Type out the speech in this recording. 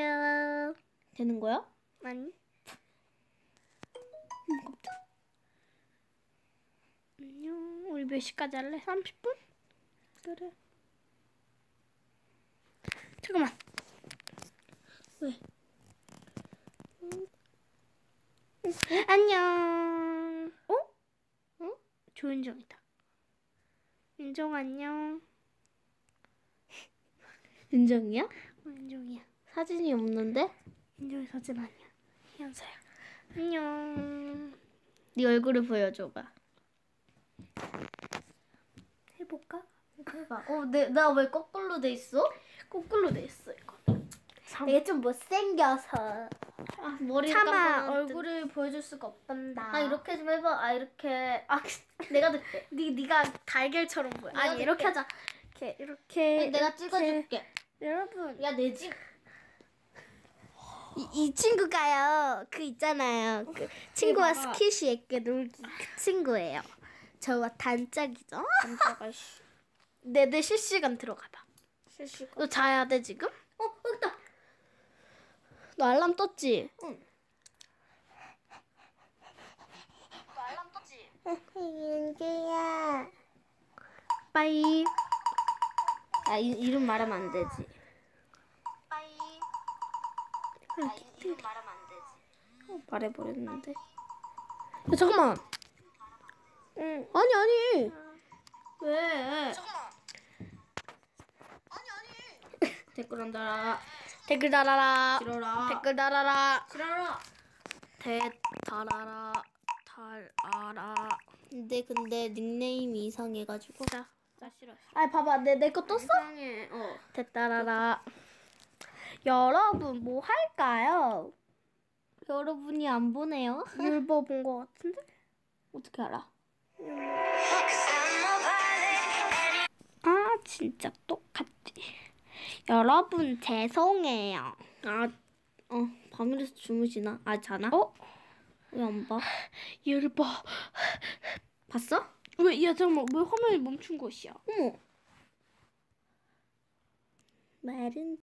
요 되는 거야? 아니. 안녕. 우리 몇 시까지 할래? 30분? 그래. 잠깐만. 왜? 안녕. 어? 어? 조윤정이다. 윤정 안녕. 윤정이야? 어, 윤정이야. 사진이 없는데? 윤정이 사진 아니야. 현서야. 안녕. 네 얼굴을 보여줘봐. 해볼까? 해봐. 어, 내, 나 왜 거꾸로 돼 있어? 거꾸로 돼 있어 이거. 이게 좀 못생겨서. 아, 머리 차마 얼굴을 보여줄 수가 없단다. 아, 이렇게 좀 해봐. 아, 이렇게. 아, 내가 듣게. 네 네가 달걀처럼 보여. 아니 이렇게. 하자. 이렇게 이렇게. 내가 이렇게. 찍어줄게. 여러분 야, 내 집. 이, 이 친구가요. 그 있잖아요. 그 친구와 봐봐. 스키시에게 놀기 그 친구예요. 저와 단짝이죠. 깜짝아, 씨. 내내 실시간 들어가 봐. 실시간. 너 자야 돼 지금? 어, 여기다. 너 알람 떴지? 응. 너 알람 떴지? 윤주야. 빠이. 야, 이, 이름 말하면 안 되지. 아, 이, 이름 말하면 안 되지. 어, 말해버렸는데. 야, 잠깐만. 응. 아니 아니. 왜? 댓글 안 달아. 댓글 달아라. 싫어라. 댓글 달아라. 싫어라. 대 달아라. 달아라. 근데 근데 닉네임이 이상해가지고. 자. 나 싫어. 아 봐봐 내 내 거 떴어? 이상해. 어. 됐다라라. 여러분 뭐 할까요? 여러분이 안 보네요. 율버 본거 같은데? 어떻게 알아? 아 진짜 똑같지. 여러분 죄송해요. 아, 어, 밤이라서 주무시나? 아, 자나? 어? 왜 안 봐? 율버. 봤어? 왜? 야 잠깐만 왜 화면이 멈춘 것이야? 어머. 말은